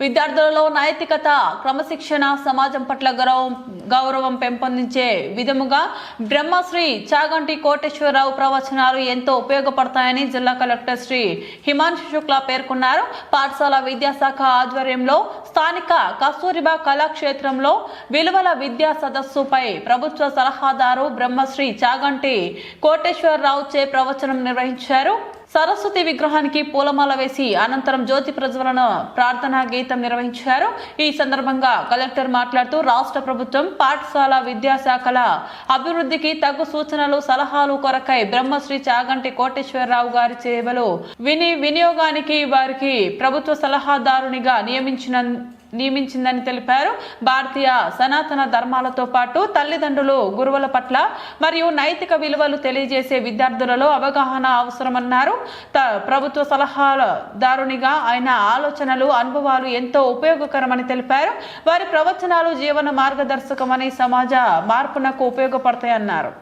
విద్యార్థులలో నైతికత క్రమశిక్షణ సమాజం పట్ల గౌరవం గౌరవం పెంపొందించే విధముగా బ్రహ్మశ్రీ చాగంటి కోటేశ్వరరావు ప్రవచనాలు ఎంతో ఉపయోగపడతాయని జిల్లా కలెక్టర్ శ్రీ హిమాంశు శుక్లా పేర్కొన్నారు. పాఠశాల విద్యాశాఖ ఆధ్వర్యంలో స్థానిక కస్తూరిబా కళాక్షేత్రంలో విలువల విద్యా సదస్సుపై ప్రభుత్వ సలహాదారు బ్రహ్మశ్రీ చాగంటి కోటేశ్వరరావు చే ప్రవచనం నిర్వహించారు. సరస్వతి విగ్రహానికి పూలమాల వేసి అనంతరం జ్యోతి ప్రజ్వలన ప్రార్థనా గీతం నిర్వహించారు. ఈ సందర్భంగా కలెక్టర్ మాట్లాడుతూ రాష్ట్ర ప్రభుత్వం పాఠశాల విద్యాశాఖల అభివృద్ధికి తగు సూచనలు సలహాలు కొరకై బ్రహ్మశ్రీ చాగంటి కోటేశ్వరరావు గారి సేవలు విని వినియోగానికి వారికి ప్రభుత్వ సలహాదారునిగా నియమించిన నియమించిందని తెలిపారు. భారతీయ సనాతన ధర్మాలతో పాటు తల్లిదండ్రులు గురువుల పట్ల మరియు నైతిక విలువలు తెలియజేసే విద్యార్థులలో అవగాహన అవసరమన్నారు. త- ప్రభుత్వ సలహాదారునిగా ఆయన ఆలోచనలు అనుభవాలు ఎంతో ఉపయోగకరమని తెలిపారు. వారి ప్రవచనాలు జీవన మార్గదర్శకమని సమాజ మార్పునకు ఉపయోగపడతాయన్నారు.